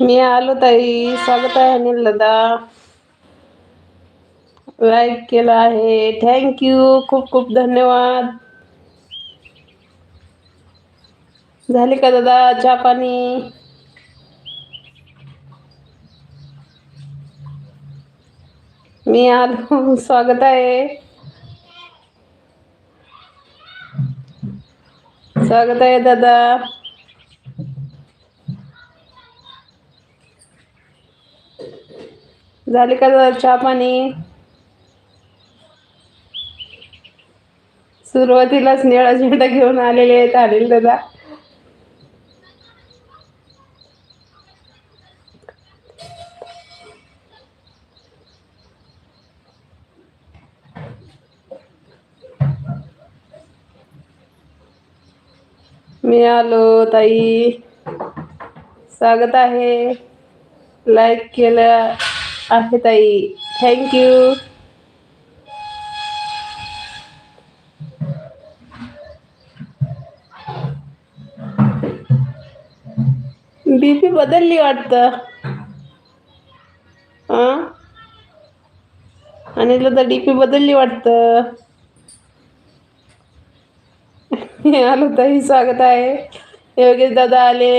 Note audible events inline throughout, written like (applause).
मी आलो ताई. स्वागत आहे अनिल दादा लाईक केलं आहे. थँक्यू खूप खूप धन्यवाद. झाले का दादा चहा पाणी? मी आलो. स्वागत आहे. स्वागत आहे दादा. झाले का चहा पाणी? सुरुवातीलाच निळा झेंडा घेऊन आलेले आहेत अनिल दादा. मी आलो ताई. स्वागत आहे. लाईक केलं. आहे ताई थँक्यू बीपी बदलली वाटतं. आणि तर डीपी बदलली वाटतं. आलो ताई स्वागत आहे. योगेश दादा आले.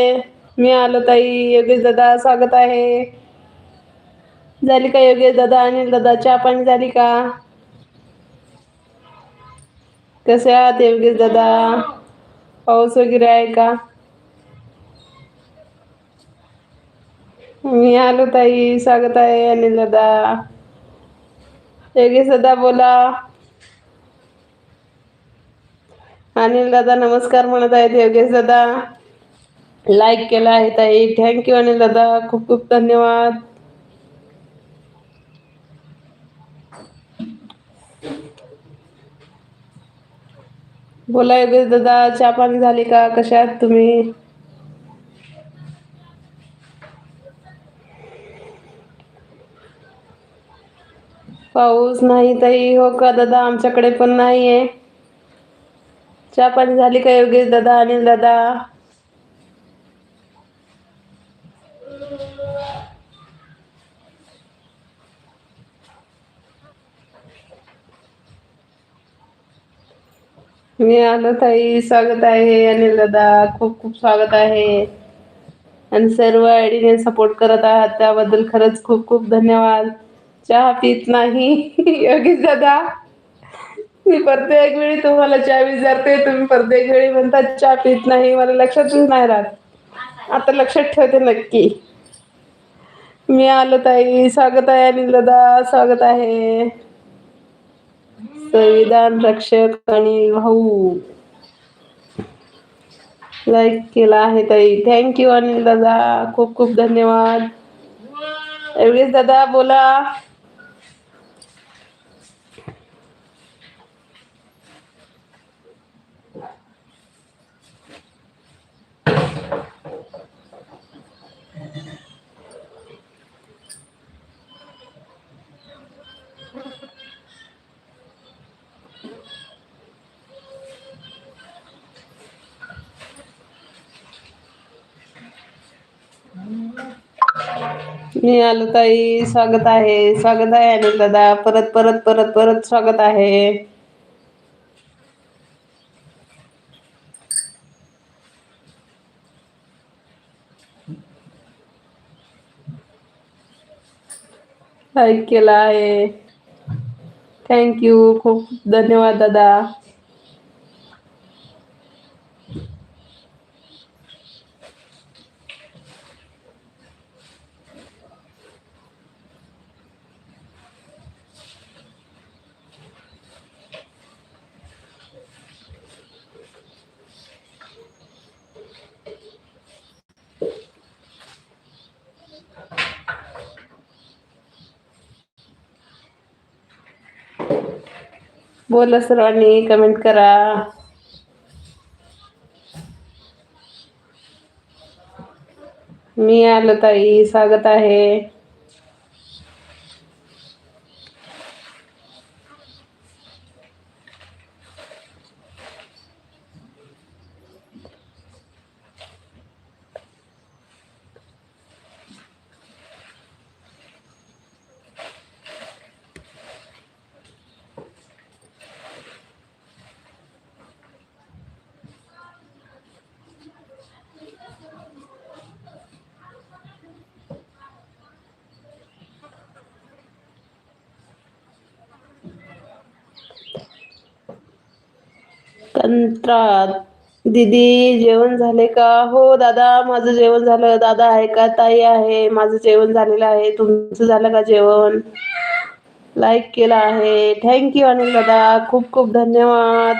मी आलो ताई. योगेश दादा स्वागत आहे. झाली का योगेश दादा अनिल दादा? चहा पाणी झाली का? कसे आहात योगेश दादा? पाऊस वगैरे आहे का? मी आलो ताई स्वागत आहे अनिल दादा. योगेश दादा बोला. अनिल दादा नमस्कार म्हणत आहेत योगेश दादा. लाईक केलं आहे ताई. थँक्यू अनिल दादा. खूप खूप धन्यवाद. बोला योगेश दादा चहा पाणी झाली का? कशा आहात तुम्ही? पाऊस नाही ताई हो का दादा? आमच्याकडे पण नाही आहे चहा पाणी झाली का योगेश दादा अनिल दादा? मी आलो ताई स्वागत आहे अनिल दादा खूप खूप स्वागत आहे. आणि सर्व आयडीने सपोर्ट करत आहात त्याबद्दल खरंच खूप खूप धन्यवाद. चहा पित नाही (laughs) योगेश दादा. मी प्रत्येक वेळी तुम्हाला चहा विचारते तुम्ही प्रत्येक वेळी म्हणतात चहा पित नाही मला लक्षातच नाही राहत. आता लक्षात ठेवते नक्की. मी आलो ताई स्वागत आहे अनिल दादा स्वागत आहे. संविधान रक्षक आणि भाऊ. लाईक केला आहे ताई. थँक्यू अनिल दादा. खूप खूप धन्यवाद. एवढेच दादा बोला. मी आलो ताई स्वागत आहे. स्वागत आहे अनिल दादा. परत परत परत परत स्वागत आहे. लाईक केला आहे. थँक्यू खूप धन्यवाद दादा. बोला सर्वांनी कमेंट करा. मी आलो ताई स्वागत आहे. कंत्राट दीदी जेवण झाले का? हो दादा माझं जेवण झालं. दादा आहे का? ताई आहे. माझं जेवण झालेलं आहे. तुमचं झालं का जेवण? लाईक केला आहे. थँक्यू अनिल दादा. खूप खूप धन्यवाद.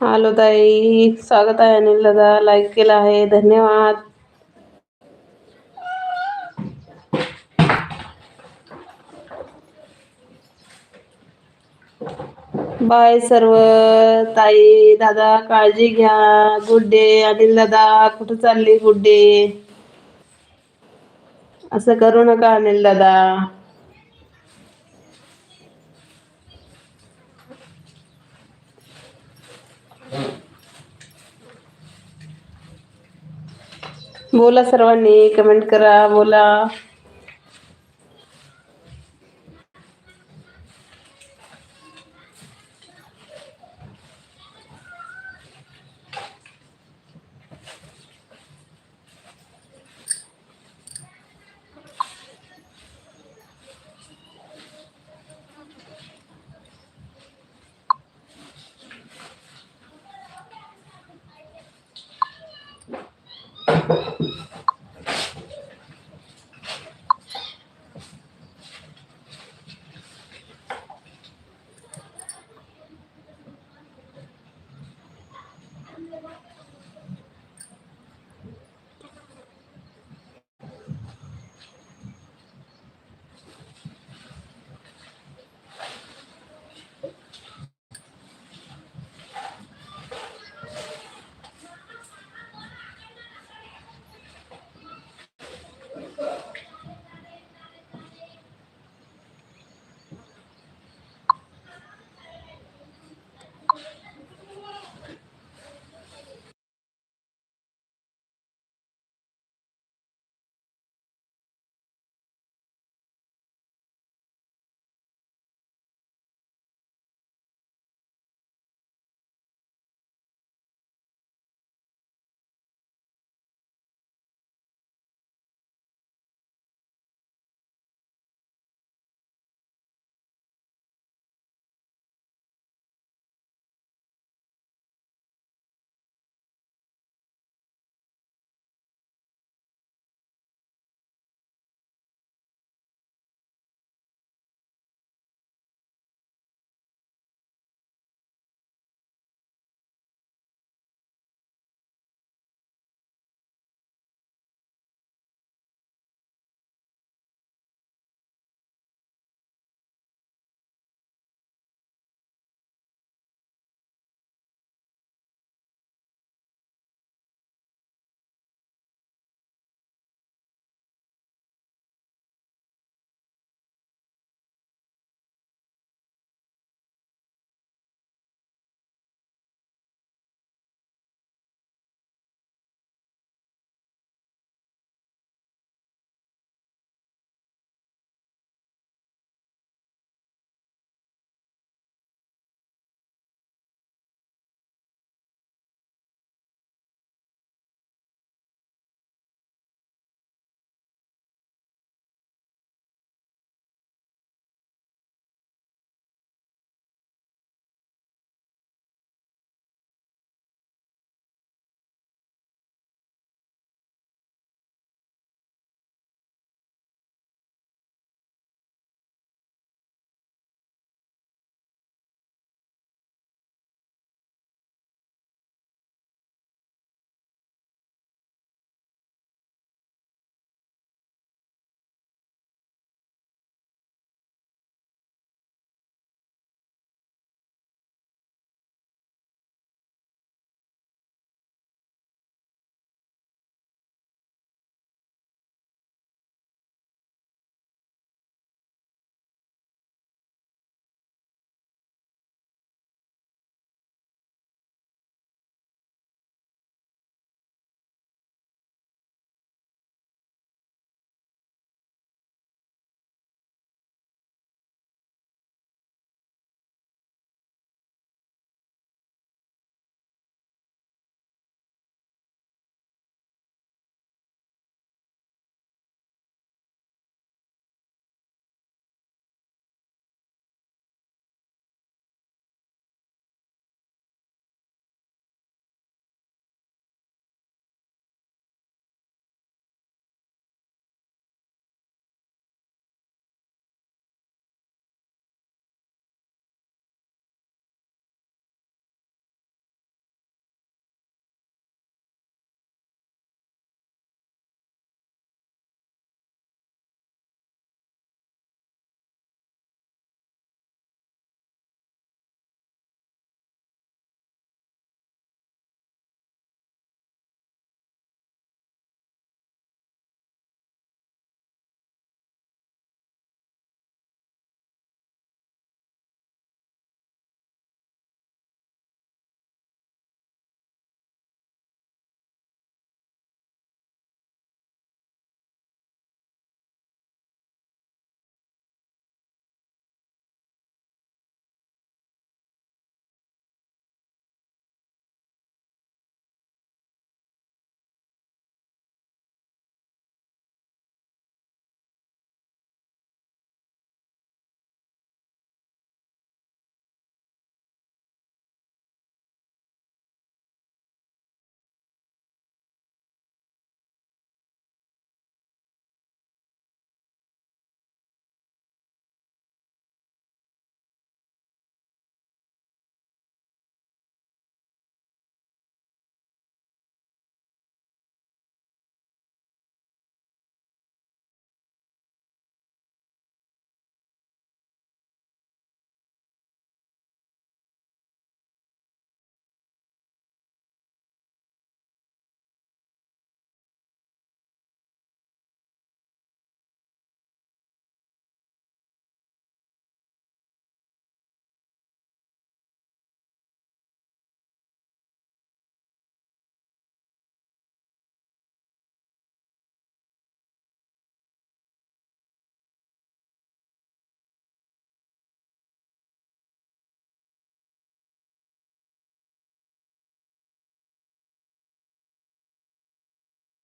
हॅलो ताई. स्वागत आहे अनिल दादा. लाईक केला आहे. धन्यवाद. बाय सर्व ताई दादा काळजी घ्या. गुड डे अनिल दादा कुठं चालली गुड डे असं करू नका अनिल दादा. बोला सर्वांनी कमेंट करा बोला.